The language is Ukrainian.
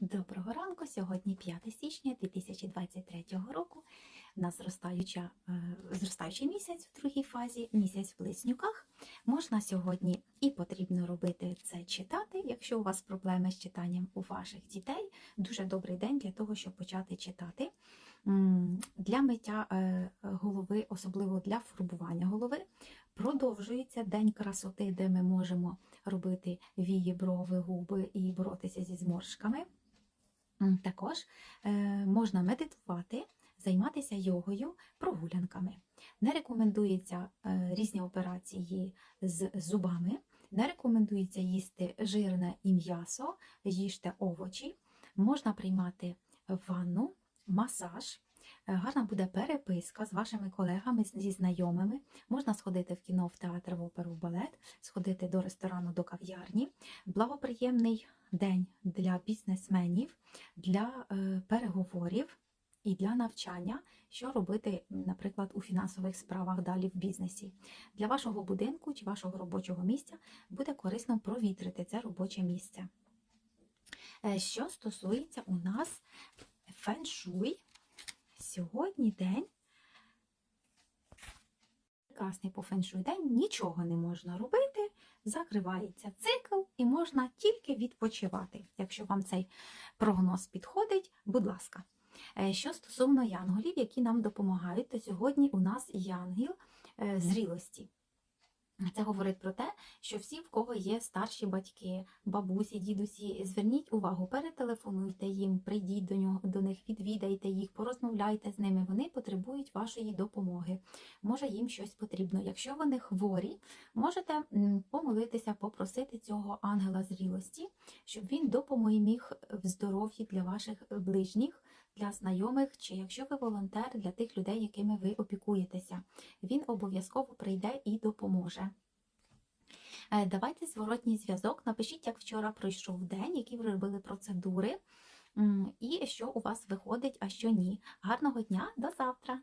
Доброго ранку. Сьогодні 5 січня 2023 року. У нас зростаюча, е, зростаючий місяць в другій фазі, місяць в близнюках. Можна сьогодні і потрібно робити це читати. Якщо у вас проблеми з читанням у ваших дітей, дуже добрий день для того, щоб почати читати. Для миття е, голови, особливо для фарбування голови, продовжується День красоти, де ми можемо робити вії, брови, губи і боротися зі зморшками. Також е, можна медитувати, займатися йогою, прогулянками. Не рекомендується е, різні операції з зубами, не рекомендується їсти жирне і м'ясо, їжте овочі, можна приймати ванну, масаж. Е, Гарна буде переписка з вашими колегами, зі знайомими. Можна сходити в кіно, в театр, в оперу, в балет, сходити до ресторану, до кав'ярні. Благоприємний день для бізнесменів, для е, переговорів і для навчання, що робити, наприклад, у фінансових справах далі в бізнесі. Для вашого будинку чи вашого робочого місця буде корисно провітрити це робоче місце. Е, Що стосується у нас феншуй, сьогодні день. Прекрасний по феншуй день, нічого не можна робити, закривається цикл і можна тільки відпочивати. Якщо вам цей прогноз підходить, будь ласка. Е, Що стосовно янголів, які нам допомагають, то сьогодні у нас янгіл е, зрілості. Це говорить про те, що всі, в кого є старші батьки, бабусі, дідусі, зверніть увагу, перетелефонуйте їм, прийдіть до нього до них, відвідайте їх, порозмовляйте з ними. Вони потребують вашої допомоги. Може, їм щось потрібно. Якщо вони хворі, можете помолитися, попросити цього ангела зрілості, щоб він допоміг в здоров'ї для ваших ближніх, для знайомих, чи якщо ви волонтер для тих людей, якими ви опікуєтеся. Він обов'язково прийде і допоможе. Е, Давайте зворотній зв'язок. Напишіть, як вчора пройшов день, які ви робили процедури, і що у вас виходить, а що ні. Гарного дня, до завтра!